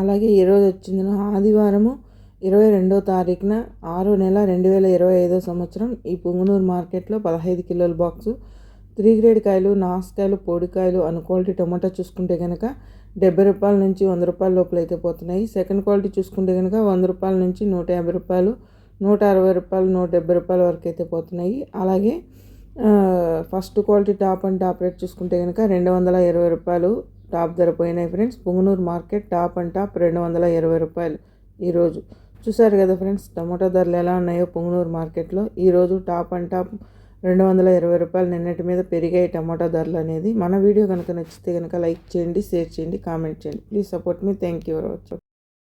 అలాగే ఈరోజు వచ్చింది ఆదివారము ఇరవై రెండో తారీఖున ఆరో నెల రెండు వేల ఇరవై ఐదో సంవత్సరం ఈ పుంగనూరు మార్కెట్లో పదహైదు కిలోల బాక్సు త్రీ గ్రేడ్ కాయలు నాసుకాయలు పొడికాయలు అన్ క్వాలిటీ టొమాటో చూసుకుంటే కనుక డెబ్బై రూపాయల నుంచి వంద రూపాయల లోపల అయితే పోతున్నాయి. సెకండ్ క్వాలిటీ చూసుకుంటే కనుక వంద రూపాయల నుంచి నూట యాభై రూపాయలు నూట అరవై రూపాయలు నూట డెబ్బై రూపాయల వరకు అయితే పోతున్నాయి. అలాగే first quality top and top rate చూసుకుంటే కనుక రెండు వందల ఇరవై రూపాయలు టాప్ ధర పోయినాయి friends. Punganur market top and top రెండు వందల ఇరవై రూపాయలు ఈరోజు. చూసారు కదా ఫ్రెండ్స్ టమోటా ధరలు ఎలా ఉన్నాయో పుంగనూరు మార్కెట్లో. ఈరోజు టాప్ అండ్ టాప్ రెండు వందల ఇరవై రూపాయలు. నిన్నటి మీద పెరిగాయి టమాటో ధరలు అనేది. మన వీడియో కనుక నచ్చితే కనుక లైక్ చేయండి షేర్ చేయండి కామెంట్ చేయండి. Please support me. Thank you very much